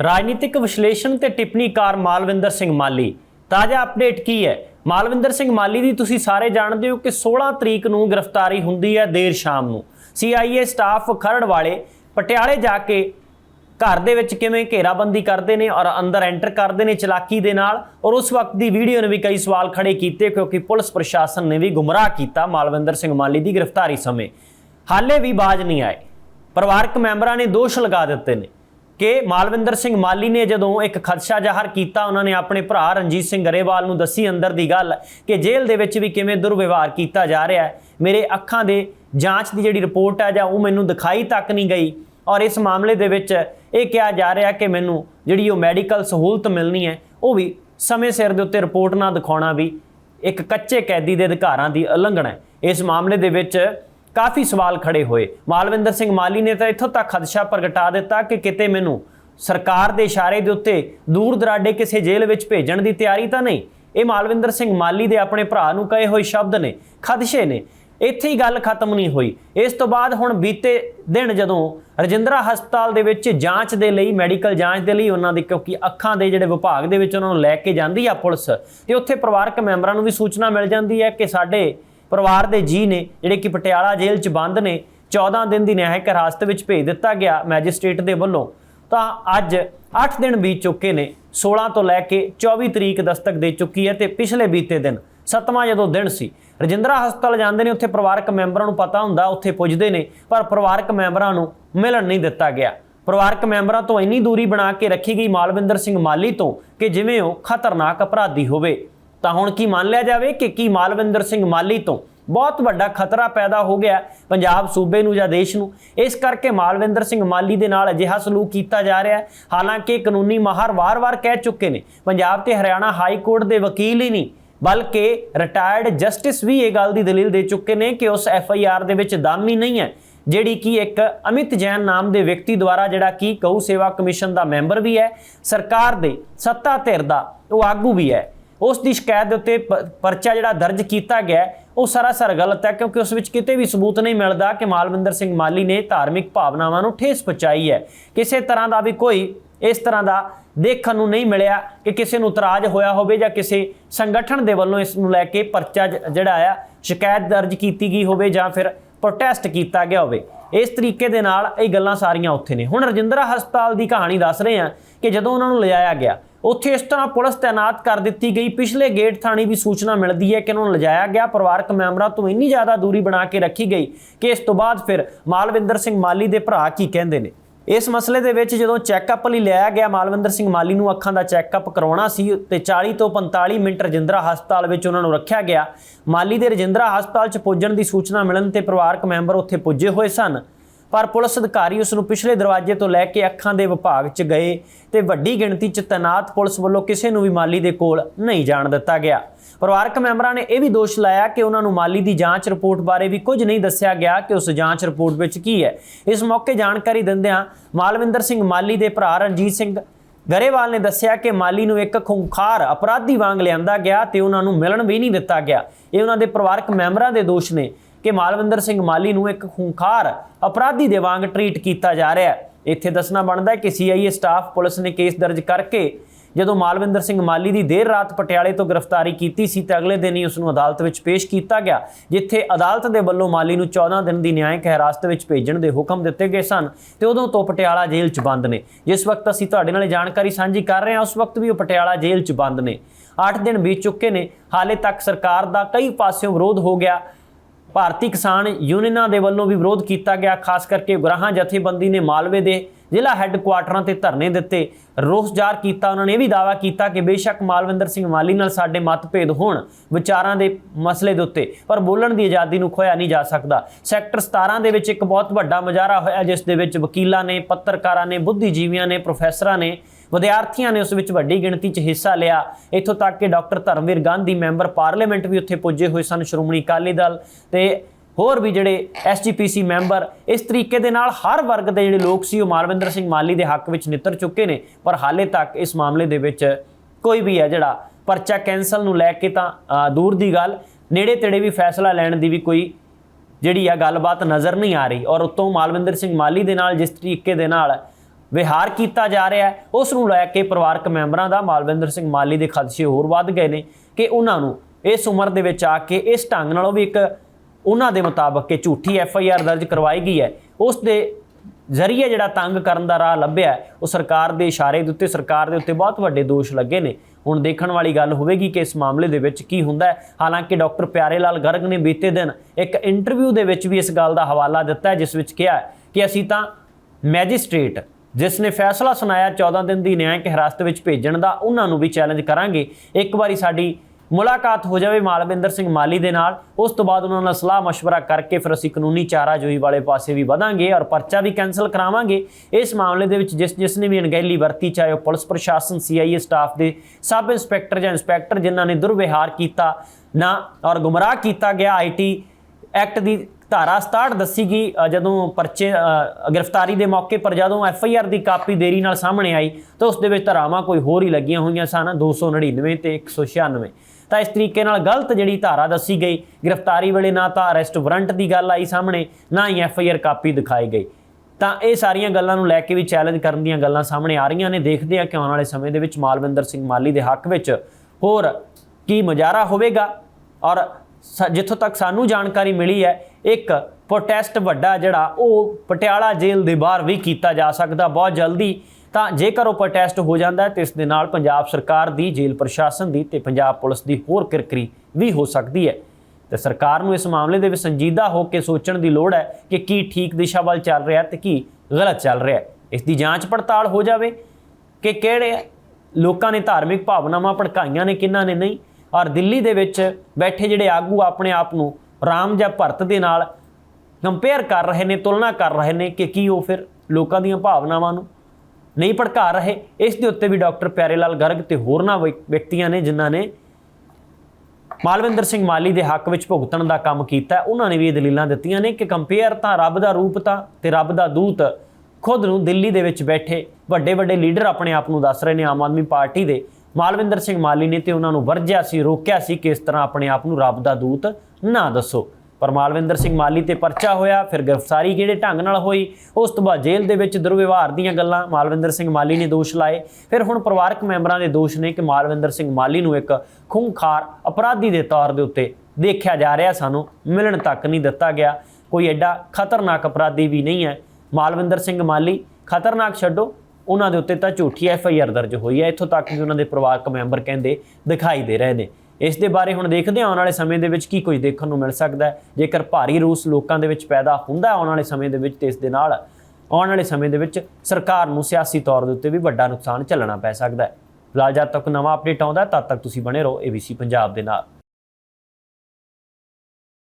ਰਾਜਨੀਤਿਕ ਵਿਸ਼ਲੇਸ਼ਣ ਤੇ ਟਿੱਪਣੀਕਾਰ ਮਾਲਵਿੰਦਰ ਸਿੰਘ ਮਾਲੀ। ਤਾਜ਼ਾ ਅਪਡੇਟ ਕੀ ਹੈ? ਮਾਲਵਿੰਦਰ ਸਿੰਘ ਮਾਲੀ ਦੀ ਤੁਸੀਂ ਸਾਰੇ ਜਾਣਦੇ ਹੋ ਕਿ 16 ਤਰੀਕ ਨੂੰ ਗ੍ਰਿਫਤਾਰੀ ਹੁੰਦੀ ਹੈ ਦੇਰ ਸ਼ਾਮ ਨੂੰ। CIA ਸਟਾਫ ਖਰੜ ਵਾਲੇ ਪਟਿਆਲੇ ਜਾ ਕੇ ਘਰ ਦੇ ਵਿੱਚ ਕਿਵੇਂ ਘੇਰਾਬੰਦੀ ਕਰਦੇ ਨੇ ਔਰ ਅੰਦਰ ਐਂਟਰ ਕਰਦੇ ਨੇ ਚਲਾਕੀ ਦੇ ਨਾਲ ਔਰ ਉਸ ਵਕਤ ਦੀ ਵੀਡੀਓ ਨੇ ਵੀ ਕਈ ਸਵਾਲ ਖੜੇ ਕੀਤੇ ਕਿਉਂਕਿ ਪੁਲਿਸ ਪ੍ਰਸ਼ਾਸਨ ਨੇ ਵੀ ਗੁੰਮਰਾਹ ਕੀਤਾ ਮਾਲਵਿੰਦਰ ਸਿੰਘ ਮਾਲੀ ਦੀ ਗ੍ਰਿਫਤਾਰੀ ਸਮੇਂ। ਹਾਲੇ ਵੀ ਬਾਜ ਨਹੀਂ ਆਏ। ਪਰਿਵਾਰਕ ਮੈਂਬਰਾਂ ਨੇ ਦੋਸ਼ ਲਗਾ ਦਿੱਤੇ ਨੇ। ਕਿ ਮਾਲਵਿੰਦਰ ਸਿੰਘ ਮਾਲੀ ਨੇ ਜਦੋਂ ਇੱਕ ਖਦਸ਼ਾ ਜ਼ਾਹਰ ਕੀਤਾ, ਉਹਨਾਂ ਨੇ ਆਪਣੇ ਭਰਾ ਰਣਜੀਤ ਸਿੰਘ ਗਰੇਵਾਲ ਨੂੰ ਦੱਸੀ ਅੰਦਰ ਦੀ ਗੱਲ ਕਿ ਜੇਲ੍ਹ ਦੇ ਵਿੱਚ ਵੀ ਕਿਵੇਂ ਦੁਰਵਿਵਹਾਰ ਕੀਤਾ ਜਾ ਰਿਹਾ ਹੈ। ਮੇਰੇ ਅੱਖਾਂ ਦੇ ਜਾਂਚ ਦੀ ਜਿਹੜੀ ਰਿਪੋਰਟ ਹੈ ਜਾਂ ਉਹ ਮੈਨੂੰ ਦਿਖਾਈ ਤੱਕ ਨਹੀਂ ਗਈ ਔਰ ਇਸ ਮਾਮਲੇ ਦੇ ਵਿੱਚ ਇਹ ਕਿਹਾ ਜਾ ਰਿਹਾ ਕਿ ਮੈਨੂੰ ਜਿਹੜੀ ਉਹ ਮੈਡੀਕਲ ਸਹੂਲਤ ਮਿਲਣੀ ਹੈ, ਉਹ ਵੀ ਸਮੇਂ ਸਿਰ ਦੇ ਉੱਤੇ ਰਿਪੋਰਟ ਨਾ ਦਿਖਾਉਣਾ ਵੀ ਇੱਕ ਕੱਚੇ ਕੈਦੀ ਦੇ ਅਧਿਕਾਰਾਂ ਦੀ ਉਲੰਘਣਾ ਹੈ। ਇਸ ਮਾਮਲੇ ਦੇ ਵਿੱਚ ਕਾਫੀ ਸਵਾਲ ਖੜੇ ਹੋਏ। ਮਾਲਵਿੰਦਰ ਸਿੰਘ ਮਾਲੀ ਨੇ ਤਾਂ ਇੱਥੋਂ ਤੱਕ ਖਦਸ਼ਾ ਪ੍ਰਗਟਾ ਦਿੱਤਾ ਕਿ ਕਿਤੇ ਮੈਨੂੰ ਸਰਕਾਰ ਦੇ ਇਸ਼ਾਰੇ ਦੇ ਉੱਤੇ ਦੂਰ ਦਰਾਡੇ ਕਿਸੇ ਜੇਲ੍ਹ ਵਿੱਚ ਭੇਜਣ ਦੀ ਤਿਆਰੀ ਤਾਂ ਨਹੀਂ। ਇਹ ਮਾਲਵਿੰਦਰ ਸਿੰਘ ਮਾਲੀ ਦੇ ਆਪਣੇ ਭਰਾ ਨੂੰ ਕਹੇ ਹੋਏ ਸ਼ਬਦ ਨੇ, ਖਦਸ਼ੇ ਨੇ। ਇੱਥੇ ਹੀ ਗੱਲ ਖਤਮ ਨਹੀਂ ਹੋਈ। ਇਸ ਤੋਂ ਬਾਅਦ ਹੁਣ ਬੀਤੇ ਦਿਨ ਜਦੋਂ ਰਜਿੰਦਰਾ ਹਸਪਤਾਲ ਦੇ ਵਿੱਚ ਜਾਂਚ ਦੇ ਲਈ, ਮੈਡੀਕਲ ਜਾਂਚ ਦੇ ਲਈ ਉਹਨਾਂ ਦੇ ਕਿਉਂਕਿ ਅੱਖਾਂ ਦੇ ਜਿਹੜੇ ਵਿਭਾਗ ਦੇ ਵਿੱਚ ਉਹਨਾਂ ਨੂੰ ਲੈ ਕੇ ਜਾਂਦੀ ਆ ਪੁਲਿਸ, ਤੇ ਉੱਥੇ ਪਰਿਵਾਰਕ ਮੈਂਬਰਾਂ ਨੂੰ ਵੀ ਸੂਚਨਾ ਮਿਲ ਜਾਂਦੀ ਹੈ ਕਿ ਸਾਡੇ ਪਰਿਵਾਰ ਦੇ ਜੀ ਨੇ, ਜਿਹੜੇ ਕਿ ਪਟਿਆਲਾ ਜੇਲ੍ਹ 'ਚ ਬੰਦ ਨੇ 14 ਦਿਨ ਦੀ ਨਿਆਇਕ ਹਿਰਾਸਤ ਵਿੱਚ ਭੇਜ ਦਿੱਤਾ ਗਿਆ ਮੈਜਿਸਟ੍ਰੇਟ ਦੇ ਵੱਲੋਂ। ਤਾਂ ਅੱਜ 8 ਦਿਨ ਬੀਤ ਚੁੱਕੇ ਨੇ 16 ਤੋਂ ਲੈ ਕੇ 24 ਤਰੀਕ ਦਸਤਕ ਦੇ ਚੁੱਕੀ ਹੈ ਤੇ ਪਿਛਲੇ ਬੀਤੇ ਦਿਨ, ਸੱਤਵਾਂ ਜਦੋਂ ਦਿਨ ਸੀ। ਰਜਿੰਦਰਾ ਹਸਪਤਾਲ ਜਾਂਦੇ ਨੇ, ਉੱਥੇ ਪਰਿਵਾਰਕ ਮੈਂਬਰਾਂ ਨੂੰ ਪਤਾ ਹੁੰਦਾ, ਉੱਥੇ ਪੁੱਜਦੇ ਨੇ, ਪਰ ਪਰਿਵਾਰਕ ਮੈਂਬਰਾਂ ਨੂੰ ਮਿਲਣ ਨਹੀਂ ਦਿੱਤਾ ਗਿਆ। ਪਰਿਵਾਰਕ ਮੈਂਬਰਾਂ ਤੋਂ ਇੰਨੀ ਦੂਰੀ ਬਣਾ ਕੇ ਰੱਖੀ ਗਈ ਮਾਲਵਿੰਦਰ ਸਿੰਘ ਮਾਲੀ ਤੋਂ ਕਿ ਜਿਵੇਂ ਉਹ ਖਤਰਨਾਕ ਅਪਰਾਧੀ ਹੋਵੇ। ਤਾਂ ਹੁਣ ਕੀ ਮੰਨ ਲਿਆ ਜਾਵੇ ਕਿ ਕੀ ਮਾਲਵਿੰਦਰ ਸਿੰਘ ਮਾਲੀ ਤੋਂ ਬਹੁਤ ਵੱਡਾ ਖਤਰਾ ਪੈਦਾ ਹੋ ਗਿਆ ਪੰਜਾਬ ਸੂਬੇ ਨੂੰ ਜਾਂ ਦੇਸ਼ ਨੂੰ। ਇਸ ਕਰਕੇ ਮਾਲਵਿੰਦਰ ਸਿੰਘ ਮਾਲੀ ਦੇ ਨਾਲ ਅਜਿਹਾ ਸਲੂਕ ਕੀਤਾ ਜਾ ਰਿਹਾ ਹੈ। ਹਾਲਾਂਕਿ ਕਾਨੂੰਨੀ ਮਾਹਰ ਵਾਰ-ਵਾਰ ਕਹਿ ਚੁੱਕੇ ਨੇ, ਪੰਜਾਬ ਤੇ ਹਰਿਆਣਾ ਹਾਈ ਕੋਰਟ ਦੇ ਵਕੀਲ ਹੀ ਨਹੀਂ, ਬਲਕਿ ਰਿਟਾਇਰਡ ਜਸਟਿਸ ਵੀ ਇਹ ਗੱਲ ਦੀ ਦਲੀਲ ਦੇ ਚੁੱਕੇ ਨੇ ਕਿ ਉਸ ਐਫ ਆਈ ਆਰ ਦੇ ਵਿੱਚ ਦਾਮੀ ਨਹੀਂ ਹੈ, ਜਿਹੜੀ ਕਿ ਇੱਕ ਅਮਿਤ ਜੈਨ ਨਾਮ ਦੇ ਵਿਅਕਤੀ ਦੁਆਰਾ ਜਿਹੜਾ ਕਿ ਗਊ ਸੇਵਾ ਕਮਿਸ਼ਨ ਦਾ ਮੈਂਬਰ ਵੀ ਹੈ, ਸਰਕਾਰ ਦੇ ਸੱਤਾ ਧਿਰ ਦਾ ਉਹ ਆਗੂ ਵੀ ਹੈ। ਉਸ ਦੀ ਸ਼ਿਕਾਇਤ ਦੇ ਉੱਤੇ ਪ- ਪਰਚਾ ਜਿਹੜਾ ਦਰਜ ਕੀਤਾ ਗਿਆ ਉਹ ਸਰਾਸਰ ਗਲਤ ਹੈ, ਕਿਉਂਕਿ ਉਸ ਵਿੱਚ ਕਿਤੇ ਵੀ ਸਬੂਤ ਨਹੀਂ ਮਿਲਦਾ ਕਿ ਮਾਲਵਿੰਦਰ ਸਿੰਘ ਮਾਲੀ ਨੇ ਧਾਰਮਿਕ ਭਾਵਨਾਵਾਂ ਨੂੰ ਠੇਸ ਪਹੁੰਚਾਈ ਹੈ। ਕਿਸੇ ਤਰ੍ਹਾਂ ਦਾ ਵੀ ਕੋਈ ਇਸ ਤਰ੍ਹਾਂ ਦਾ ਦੇਖਣ ਨੂੰ ਨਹੀਂ ਮਿਲਿਆ ਕਿ ਕਿਸੇ ਨੂੰ ਇਤਰਾਜ਼ ਹੋਇਆ ਹੋਵੇ ਜਾਂ ਕਿਸੇ ਸੰਗਠਨ ਦੇ ਵੱਲੋਂ ਇਸ ਨੂੰ ਲੈ ਕੇ ਪਰਚਾ ਜ- ਜਿਹੜਾ ਆ, ਸ਼ਿਕਾਇਤ ਦਰਜ ਕੀਤੀ ਗਈ ਹੋਵੇ ਜਾਂ ਫਿਰ ਪ੍ਰੋਟੈਸਟ ਕੀਤਾ ਗਿਆ ਹੋਵੇ। ਇਸ ਤਰੀਕੇ ਦੇ ਨਾਲ ਇਹ ਗੱਲਾਂ ਸਾਰੀਆਂ ਉੱਥੇ ਨੇ। ਹੁਣ ਰਜਿੰਦਰਾ ਹਸਪਤਾਲ ਦੀ ਕਹਾਣੀ ਦੱਸ ਰਹੇ ਹਾਂ ਕਿ ਜਦੋਂ ਉਹਨਾਂ ਨੂੰ ਲਿਜਾਇਆ ਗਿਆ ਉੱਥੇ ਇਸ ਤਰ੍ਹਾਂ ਪੁਲਿਸ ਤਾਇਨਾਤ ਕਰ ਦਿੱਤੀ ਗਈ। ਪਿਛਲੇ ਗੇਟ ਥਾਣੀ ਵੀ ਸੂਚਨਾ ਮਿਲਦੀ ਹੈ ਕਿ ਉਹਨਾਂ ਨੂੰ ਲਿਜਾਇਆ ਗਿਆ। ਪਰਿਵਾਰਕ ਮੈਂਬਰਾਂ ਤੋਂ ਇੰਨੀ ਜ਼ਿਆਦਾ ਦੂਰੀ ਬਣਾ ਕੇ ਰੱਖੀ ਗਈ ਕਿ ਇਸ ਤੋਂ ਬਾਅਦ ਫਿਰ ਮਾਲਵਿੰਦਰ ਸਿੰਘ ਮਾਲੀ ਦੇ ਭਰਾ ਕੀ ਕਹਿੰਦੇ ਨੇ। ਇਸ ਮਸਲੇ ਦੇ ਵਿੱਚ ਜਦੋਂ ਚੈੱਕਅਪ ਲਈ ਲਿਆਇਆ ਗਿਆ, ਮਾਲਵਿੰਦਰ ਸਿੰਘ ਮਾਲੀ ਨੂੰ ਅੱਖਾਂ ਦਾ ਚੈੱਕਅਪ ਕਰਾਉਣਾ ਸੀ ਤੇ 40 ਤੋਂ 45 ਮਿੰਟ ਰਜਿੰਦਰਾ ਹਸਪਤਾਲ ਵਿੱਚ ਉਹਨਾਂ ਨੂੰ ਰੱਖਿਆ ਗਿਆ। ਮਾਲੀ ਦੇ ਰਜਿੰਦਰਾ ਹਸਪਤਾਲ 'ਚ ਪੁੱਜਣ ਦੀ ਸੂਚਨਾ ਮਿਲਣ ਤੇ ਪਰਿਵਾਰਕ ਮੈਂਬਰ ਉੱਥੇ ਪੁੱਜੇ ਹੋਏ ਸਨ। ਪਰ ਪੁਲਿਸ ਅਧਿਕਾਰੀ ਉਸ ਨੂੰ ਪਿਛਲੇ ਦਰਵਾਜ਼ੇ ਤੋਂ ਲੈ ਕੇ ਅੱਖਾਂ ਦੇ ਵਿਭਾਗ 'ਚ ਗਏ ਤੇ ਵੱਡੀ ਗਿਣਤੀ 'ਚ ਤੈਨਾਤ ਪੁਲਿਸ ਵੱਲੋਂ ਕਿਸੇ ਨੂੰ ਵੀ ਮਾਲੀ ਦੇ ਕੋਲ ਨਹੀਂ ਜਾਣ ਦਿੱਤਾ ਗਿਆ। ਪਰਿਵਾਰਕ ਮੈਂਬਰਾਂ ਨੇ ਇਹ ਵੀ ਦੋਸ਼ ਲਾਇਆ ਕਿ ਉਹਨਾਂ ਨੂੰ ਮਾਲੀ ਦੀ ਜਾਂਚ ਰਿਪੋਰਟ ਬਾਰੇ ਵੀ ਕੁਝ ਨਹੀਂ ਦੱਸਿਆ ਗਿਆ ਕਿ ਉਸ ਜਾਂਚ ਰਿਪੋਰਟ ਵਿੱਚ ਕੀ ਹੈ। ਇਸ ਮੌਕੇ ਜਾਣਕਾਰੀ ਦਿੰਦਿਆਂ ਮਾਲਵਿੰਦਰ ਸਿੰਘ ਮਾਲੀ ਦੇ ਭਰਾ ਰਣਜੀਤ ਸਿੰਘ ਗਰੇਵਾਲ ਨੇ ਦੱਸਿਆ ਕਿ ਮਾਲੀ ਨੂੰ ਇੱਕ ਖੁੰਖਾਰ ਅਪਰਾਧੀ ਵਾਂਗ ਲਿਆਂਦਾ ਗਿਆ ਤੇ ਉਹਨਾਂ ਨੂੰ ਮਿਲਣ ਵੀ ਨਹੀਂ ਦਿੱਤਾ ਗਿਆ। ਇਹ ਉਹਨਾਂ ਦੇ ਪਰਿਵਾਰਕ ਮੈਂਬਰਾਂ ਦੇ ਦੋਸ਼ ਨੇ। ਕਿ ਮਾਲਵਿੰਦਰ ਸਿੰਘ ਮਾਲੀ ਨੂੰ ਇੱਕ ਖੁੰਖਾਰ ਅਪਰਾਧੀ ਦੇ ਵਾਂਗ ਟਰੀਟ ਕੀਤਾ ਜਾ ਰਿਹਾ ਹੈ। ਇੱਥੇ ਦੱਸਣਾ ਬਣਦਾ ਹੈ ਕਿ ਸੀਆਈਏ ਸਟਾਫ ਪੁਲਿਸ ਨੇ ਕੇਸ ਦਰਜ ਕਰਕੇ ਜਦੋਂ ਮਾਲਵਿੰਦਰ ਸਿੰਘ ਮਾਲੀ ਦੀ ਦੇਰ ਰਾਤ ਪਟਿਆਲੇ ਤੋਂ ਗ੍ਰਿਫਤਾਰੀ ਕੀਤੀ ਸੀ ਤੇ ਅਗਲੇ ਦਿਨ ਹੀ ਉਸ ਨੂੰ ਅਦਾਲਤ ਵਿੱਚ ਪੇਸ਼ ਕੀਤਾ ਗਿਆ, ਜਿੱਥੇ ਅਦਾਲਤ ਦੇ ਵੱਲੋਂ ਮਾਲੀ ਨੂੰ 14 ਦਿਨ ਦੀ ਨਿਆਂਇਕ ਹਿਰਾਸਤ ਵਿੱਚ ਭੇਜਣ ਦੇ ਹੁਕਮ ਦਿੱਤੇ ਗਏ ਸਨ ਤੇ ਉਦੋਂ ਤੋਂ ਪਟਿਆਲਾ ਜੇਲ੍ਹ 'ਚ ਬੰਦ ਨੇ। ਜਿਸ ਵਕਤ ਅਸੀਂ ਤੁਹਾਡੇ ਨਾਲ ਜਾਣਕਾਰੀ ਸਾਂਝੀ ਕਰ ਰਹੇ ਹਾਂ, ਉਸ ਵਕਤ ਵੀ ਉਹ ਪਟਿਆਲਾ ਜੇਲ੍ਹ 'ਚ ਬੰਦ ਨੇ। 8 ਦਿਨ ਬੀਤ ਚੁੱਕੇ ਨੇ। ਹਾਲੇ ਤੱਕ ਸਰਕਾਰ ਦਾ ਕਈ ਪਾਸਿਓਂ ਵਿਰੋਧ ਹੋ ਗਿਆ। ਭਾਰਤੀ ਕਿਸਾਨ ਯੂਨੀਅਨਾਂ ਦੇ ਵੱਲੋਂ ਵੀ ਵਿਰੋਧ ਕੀਤਾ ਗਿਆ, ਖਾਸ ਕਰਕੇ ਗੁਰਾਹਾਂ, ਜਥੇਬੰਦੀ ਨੇ ਮਾਲਵੇ ਦੇ ਜ਼ਿਲ੍ਹਾ ਹੈੱਡਕੁਆਟਰਾਂ ਤੇ ਧਰਨੇ ਦਿੱਤੇ। ਰੋਸ ਜ਼ਾਹਰ ਕੀਤਾ, ਉਹਨਾਂ ਨੇ ਇਹ ਵੀ ਦਾਅਵਾ ਕੀਤਾ ਕਿ ਬੇਸ਼ੱਕ ਮਾਲਵਿੰਦਰ ਸਿੰਘ ਮਾਲੀ ਨਾਲ ਸਾਡੇ ਮਤਭੇਦ ਹੋਣ ਵਿਚਾਰਾਂ ਦੇ ਮਸਲੇ ਦੇ ਉੱਤੇ, ਪਰ ਬੋਲਣ ਦੀ ਆਜ਼ਾਦੀ ਨੂੰ ਖੋਇਆ ਨਹੀਂ ਜਾ ਸਕਦਾ। ਸੈਕਟਰ 17 ਦੇ ਵਿੱਚ ਇੱਕ ਬਹੁਤ ਵੱਡਾ ਮੁਜ਼ਾਹਰਾ ਹੋਇਆ, ਜਿਸ ਦੇ ਵਿੱਚ ਵਕੀਲਾਂ ਨੇ, ਪੱਤਰਕਾਰਾਂ ਨੇ, ਬੁੱਧੀਜੀਵੀਆਂ ਨੇ, ਪ੍ਰੋਫੈਸਰਾਂ ਨੇ ਵਿਦਿਆਰਥੀਆਂ ਨੇ ਉਸ ਵਿੱਚ ਵੱਡੀ ਗਿਣਤੀ 'ਚ ਹਿੱਸਾ ਲਿਆ। ਇੱਥੋਂ ਤੱਕ ਕਿ doctor Dharamvir Gandhi member parliament ਵੀ ਉੱਥੇ ਪੁੱਜੇ ਹੋਏ ਸਨ, ਸ਼੍ਰੋਮਣੀ ਅਕਾਲੀ ਦਲ ਤੇ ਹੋਰ ਵੀ ਜਿਹੜੇ ਐਸਜੀਪੀਸੀ ਮੈਂਬਰ, ਇਸ ਤਰੀਕੇ ਦੇ ਨਾਲ ਹਰ ਵਰਗ ਦੇ ਜਿਹੜੇ ਲੋਕ ਸੀ, ਉਹ ਮਾਲਵਿੰਦਰ ਸਿੰਘ ਮਾਲੀ ਦੇ ਹੱਕ ਵਿੱਚ ਨਿੱਤਰ ਚੁੱਕੇ ਨੇ। ਪਰ ਹਾਲੇ ਤੱਕ ਇਸ ਮਾਮਲੇ ਦੇ ਵਿੱਚ ਕੋਈ ਵੀ ਹੈ ਜਿਹੜਾ ਪਰਚਾ ਕੈਂਸਲ ਨੂੰ ਲੈ ਕੇ ਤਾਂ ਦੂਰ ਦੀ ਗੱਲ। ਨੇੜੇ ਤੇੜੇ ਵੀ ਫੈਸਲਾ ਲੈਣ ਦੀ ਵੀ ਕੋਈ ਜਿਹੜੀ ਆ ਗੱਲਬਾਤ ਨਜ਼ਰ ਨਹੀਂ ਆ ਰਹੀ। ਔਰ ਉਤੋਂ ਮਾਲਵਿੰਦਰ ਸਿੰਘ ਮਾਲੀ ਦੇ ਨਾਲ, ਜਿਸ ਤਰੀਕੇ ਦੇ ਨਾਲ ਵਿਹਾਰ ਕੀਤਾ ਜਾ ਰਿਹਾ ਹੈ। ਉਸ ਨੂੰ ਲੈ ਕੇ ਪਰਿਵਾਰਕ ਮੈਂਬਰਾਂ ਦਾ ਮਾਲਵਿੰਦਰ ਸਿੰਘ ਮਾਲੀ ਦੇ ਖਦਸ਼ੇ ਹੋਰ ਵੱਧ ਗਏ ਨੇ ਕਿ ਉਹਨਾਂ ਨੂੰ ਇਸ ਉਮਰ ਦੇ ਵਿੱਚ ਆ ਕੇ ਇਸ ਢੰਗ ਨਾਲੋਂ ਵੀ ਇੱਕ ਉਹਨਾਂ ਦੇ ਮੁਤਾਬਕ ਕਿ ਝੂਠੀ ਐਫ ਆਈ ਆਰ ਦਰਜ ਕਰਵਾਈ ਗਈ ਹੈ। ਉਸ ਦੇ ਜ਼ਰੀਏ ਜਿਹੜਾ ਤੰਗ ਕਰਨ ਦਾ ਰਾਹ ਲੱਭਿਆ ਉਹ ਸਰਕਾਰ ਦੇ ਇਸ਼ਾਰੇ ਦੇ ਉੱਤੇ, ਸਰਕਾਰ ਦੇ ਉੱਤੇ ਬਹੁਤ ਵੱਡੇ ਦੋਸ਼ ਲੱਗੇ ਨੇ। ਹੁਣ ਦੇਖਣ ਵਾਲੀ ਗੱਲ ਹੋਵੇਗੀ ਕਿ ਇਸ ਮਾਮਲੇ ਦੇ ਵਿੱਚ ਕੀ ਹੁੰਦਾ ਹੈ। ਹਾਲਾਂਕਿ ਡਾਕਟਰ ਪਿਆਰੇ ਲਾਲ ਗਰਗ ਨੇ ਬੀਤੇ ਦਿਨ ਇੱਕ ਇੰਟਰਵਿਊ ਦੇ ਵਿੱਚ ਵੀ ਇਸ ਗੱਲ ਦਾ ਹਵਾਲਾ ਦਿੱਤਾ ਜਿਸ ਵਿੱਚ ਕਿਹਾ ਕਿ ਅਸੀਂ ਤਾਂ ਮੈਜਿਸਟ੍ਰੇਟ ਜਿਸ ਨੇ ਫੈਸਲਾ ਸੁਣਾਇਆ 14 ਦਿਨ ਦੀ ਨਿਆਂਇਕ ਹਿਰਾਸਤ ਵਿੱਚ ਭੇਜਣ ਦਾ ਉਹਨਾਂ ਨੂੰ ਵੀ ਚੈਲੰਜ ਕਰਾਂਗੇ ਇੱਕ ਵਾਰੀ ਸਾਡੀ ਮੁਲਾਕਾਤ ਹੋ ਜਾਵੇ ਮਾਲਵਿੰਦਰ ਸਿੰਘ ਮਾਲੀ ਦੇ ਨਾਲ ਉਸ ਤੋਂ ਬਾਅਦ ਉਹਨਾਂ ਨਾਲ ਸਲਾਹ مشورہ ਕਰਕੇ ਫਿਰ ਅਸੀਂ ਕਾਨੂੰਨੀ ਚਾਰਾਜੋਈ ਵਾਲੇ ਪਾਸੇ ਵੀ ਵਧਾਂਗੇ ਔਰ ਪਰਚਾ ਵੀ ਕੈਨਸਲ ਕਰਾਵਾਂਗੇ ਇਸ ਮਾਮਲੇ ਦੇ ਵਿੱਚ ਜਿਸ ਜਿਸ ਨੇ ਵੀ ਅਣਗਹਿਲੀ ਵਰਤੀ ਚਾਹੇ ਉਹ ਪੁਲਿਸ ਪ੍ਰਸ਼ਾਸਨ ਸੀਆਈਏ ਸਟਾਫ ਦੇ ਸਬ ਇੰਸਪੈਕਟਰ ਜਾਂ ਇੰਸਪੈਕਟਰ ਜਿਨ੍ਹਾਂ ਨੇ ਦੁਰਵਿਹਾਰ ਕੀਤਾ ਨਾ ਔਰ ਗੁੰਮਰਾਹ ਕੀਤਾ ਗਿਆ ਆਈਟੀ ਐਕਟ ਦੀ ਧਾਰਾ 67 ਦੱਸੀ ਗਈ ਜਦੋਂ ਪਰਚੇ ਗ੍ਰਿਫਤਾਰੀ ਦੇ ਮੌਕੇ ਪਰ ਜਦੋਂ ਐਫ ਆਈ ਆਰ ਦੀ ਕਾਪੀ ਦੇਰੀ ਨਾਲ ਸਾਹਮਣੇ ਆਈ, ਤਾਂ ਉਸ ਦੇ ਵਿੱਚ ਧਾਰਾਵਾਂ ਕੋਈ ਹੋਰ ਹੀ ਲੱਗੀਆਂ ਹੋਈਆਂ ਸਨ 299 ਤੇ 196 ਤਾਂ ਇਸ ਤਰੀਕੇ ਨਾਲ ਗਲਤ ਜਿਹੜੀ ਧਾਰਾ ਦੱਸੀ ਗਈ, ਗ੍ਰਿਫਤਾਰੀ ਵੇਲੇ ਨਾ ਤਾਂ ਅਰੈਸਟ ਵਾਰੰਟ ਦੀ ਗੱਲ ਆਈ ਸਾਹਮਣੇ, ਨਾ ਹੀ ਐਫ ਆਈ ਆਰ ਕਾਪੀ ਦਿਖਾਈ ਗਈ। ਤਾਂ ਇਹ ਸਾਰੀਆਂ ਗੱਲਾਂ ਨੂੰ ਲੈ ਕੇ ਵੀ ਚੈਲੰਜ ਕਰਨ ਦੀਆਂ ਗੱਲਾਂ ਸਾਹਮਣੇ ਆ ਰਹੀਆਂ ਨੇ। ਦੇਖਦੇ ਆ ਕਿ ਆਉਣ ਵਾਲੇ ਸਮੇਂ ਦੇ ਵਿੱਚ ਮਾਲਵਿੰਦਰ ਸਿੰਘ ਮਾਲੀ ਦੇ ਹੱਕ ਵਿੱਚ ਹੋਰ ਕੀ ਮੁਜ਼ਾਹਰਾ ਹੋਵੇਗਾ ਔਰ ਸ- ਜਿੱਥੋਂ ਤੱਕ ਸਾਨੂੰ ਜਾਣਕਾਰੀ ਮਿਲੀ ਹੈ ਇੱਕ ਪ੍ਰੋਟੈਸਟ ਵੱਡਾ ਜਿਹੜਾ ਉਹ ਪਟਿਆਲਾ ਜੇਲ੍ਹ ਦੇ ਬਾਹਰ ਵੀ ਕੀਤਾ ਜਾ ਸਕਦਾ, ਬਹੁਤ ਜਲਦੀ ਤਾਂ ਜੇਕਰ ਉਹ ਪ੍ਰੋਟੈਸਟ ਹੋ ਜਾਂਦਾ ਹੈ ਤੇ ਇਸ ਦੇ ਨਾਲ ਪੰਜਾਬ ਸਰਕਾਰ ਦੀ, ਜੇਲ੍ਹ ਪ੍ਰਸ਼ਾਸਨ ਦੀ ਤੇ ਪੰਜਾਬ ਪੁਲਿਸ ਦੀ ਹੋਰ ਕਿਰਕਰੀ ਵੀ ਹੋ ਸਕਦੀ ਹੈ। ਤੇ ਸਰਕਾਰ ਨੂੰ ਇਸ ਮਾਮਲੇ ਦੇ ਵਿੱਚ ਸੰਜੀਦਾ ਹੋ ਕੇ ਸੋਚਣ ਦੀ ਲੋੜ ਹੈ ਕਿ ਕੀ ਠੀਕ ਦਿਸ਼ਾ ਵੱਲ ਚੱਲ ਰਿਹਾ ਤੇ ਕੀ ਗਲਤ ਚੱਲ ਰਿਹਾ ਇਸ ਦੀ ਜਾਂਚ ਪੜਤਾਲ ਹੋ ਜਾਵੇ ਕਿ ਕਿਹੜੇ ਲੋਕਾਂ ਨੇ ਧਾਰਮਿਕ ਭਾਵਨਾਵਾਂ ਭੜਕਾਈਆਂ ਨੇ ਕਿਹਨਾਂ ਨੇ ਨਹੀਂ। ਔਰ ਦਿੱਲੀ ਦੇ ਵਿੱਚ ਬੈਠੇ ਜਿਹੜੇ ਆਗੂ ਆਪਣੇ ਆਪ ਨੂੰ ਰਾਮ ਜਾਂ ਭਰਤ ਦੇ ਨਾਲ ਕੰਪੇਅਰ ਕਰ ਰਹੇ ਨੇ, ਤੁਲਨਾ ਕਰ ਰਹੇ ਨੇ ਕਿ ਕੀ ਉਹ ਫਿਰ ਲੋਕਾਂ ਦੀਆਂ ਭਾਵਨਾਵਾਂ ਨੂੰ ਨਹੀਂ ਭੜਕਾ ਰਹੇ। ਇਸ ਦੇ ਉੱਤੇ ਵੀ ਡਾਕਟਰ ਪਿਆਰੇ ਲਾਲ ਗਰਗ ਤੇ ਹੋਰਨਾਂ ਵਿਅਕਤੀਆਂ ਨੇ ਜਿਨ੍ਹਾਂ ਨੇ ਮਾਲਵਿੰਦਰ ਸਿੰਘ ਮਾਲੀ ਦੇ ਹੱਕ ਵਿੱਚ ਭੁਗਤਣ ਦਾ ਕੰਮ ਕੀਤਾ, ਉਹਨਾਂ ਨੇ ਵੀ ਇਹ ਦਲੀਲਾਂ ਦਿੱਤੀਆਂ ਨੇ ਕਿ ਕੰਪੇਅਰ ਤਾਂ ਰੱਬ ਦਾ ਰੂਪ ਤਾਂ ਤੇ ਰੱਬ ਦਾ ਦੂਤ ਖੁਦ ਨੂੰ ਦਿੱਲੀ ਦੇ ਵਿੱਚ ਬੈਠੇ ਵੱਡੇ ਵੱਡੇ ਲੀਡਰ ਆਪਣੇ ਆਪ ਨੂੰ ਦੱਸ ਰਹੇ ਨੇ, ਆਮ ਆਦਮੀ ਪਾਰਟੀ ਦੇ ਮਾਲਵਿੰਦਰ ਸਿੰਘ ਮਾਲੀ ਨੇ ਤੇ ਉਹਨਾਂ ਨੂੰ ਵਰਜਿਆ ਸੀ, ਰੋਕਿਆ ਸੀ ਕਿ ਇਸ ਤਰ੍ਹਾਂ ਆਪਣੇ ਆਪ ਨੂੰ ਰੱਬ ਦਾ ਦੂਤ ਨਾ ਦੱਸੋ। ਪਰ ਮਾਲਵਿੰਦਰ ਸਿੰਘ ਮਾਲੀ ਤੇ ਪਰਚਾ ਹੋਇਆ, ਫਿਰ ਗ੍ਰਿਫਤਾਰੀ ਕਿਹੜੇ ਢੰਗ ਨਾਲ ਹੋਈ? ਉਸ ਤੋਂ ਬਾਅਦ ਜੇਲ੍ਹ ਦੇ ਵਿੱਚ ਦੁਰਵਿਵਹਾਰ ਦੀਆਂ ਗੱਲਾਂ, ਮਾਲਵਿੰਦਰ ਸਿੰਘ ਮਾਲੀ ਨੇ ਦੋਸ਼ ਲਾਏ। ਫਿਰ ਹੁਣ ਪਰਿਵਾਰਕ ਮੈਂਬਰਾਂ ਦੇ ਦੋਸ਼ ਨੇ ਕਿ ਮਾਲਵਿੰਦਰ ਸਿੰਘ ਮਾਲੀ ਨੂੰ ਇੱਕ ਖੂੰਖਾਰ ਅਪਰਾਧੀ ਦੇ ਤੌਰ ਦੇ ਉੱਤੇ ਦੇਖਿਆ ਜਾ ਰਿਹਾ, ਸਾਨੂੰ ਮਿਲਣ ਤੱਕ ਨਹੀਂ ਦਿੱਤਾ ਗਿਆ। ਕੋਈ ਐਡਾ ਖਤਰਨਾਕ ਅਪਰਾਧੀ ਵੀ ਨਹੀਂ ਹੈ। ਮਾਲਵਿੰਦਰ ਸਿੰਘ ਮਾਲੀ, ਖਤਰਨਾਕ ਛੱਡੋ। ਉਹਨਾਂ ਦੇ ਉੱਤੇ ਤਾਂ ਝੂਠੀ ਐਫ ਆਈ ਆਰ ਦਰਜ ਹੋਈ ਹੈ। ਇੱਥੋਂ ਤੱਕ ਕਿ ਉਹਨਾਂ ਦੇ ਪਰਿਵਾਰਕ ਮੈਂਬਰ ਕਹਿੰਦੇ ਦਿਖਾਈ ਦੇ ਰਹੇ ਨੇ। ਇਸ ਦੇ ਬਾਰੇ ਹੁਣ ਦੇਖਦੇ ਹਾਂ, ਆਉਣ ਵਾਲੇ ਸਮੇਂ ਦੇ ਵਿੱਚ ਕੀ ਕੁਝ ਦੇਖਣ ਨੂੰ ਮਿਲ ਸਕਦਾ ਹੈ। ਜੇਕਰ ਭਾਰੀ ਰੂਸ ਲੋਕਾਂ ਦੇ ਵਿੱਚ ਪੈਦਾ ਹੁੰਦਾ ਆਉਣ ਵਾਲੇ ਸਮੇਂ ਦੇ ਵਿੱਚ ਤੇ ਇਸ ਦੇ ਨਾਲ ਆਉਣ ਵਾਲੇ ਸਮੇਂ ਦੇ ਵਿੱਚ ਸਰਕਾਰ ਨੂੰ ਸਿਆਸੀ ਤੌਰ ਦੇ ਉੱਤੇ ਵੀ ਵੱਡਾ ਨੁਕਸਾਨ ਝੱਲਣਾ ਪੈ ਸਕਦਾ ਹੈ। ਫਿਲਹਾਲ ਜਦ ਤੱਕ ਨਵਾਂ ਅਪਡੇਟ ਆਉਂਦਾ ਤਦ ਤੱਕ ਤੁਸੀਂ ਬਣੇ ਰਹੋ ABC ਪੰਜਾਬ ਦੇ ਨਾਲ।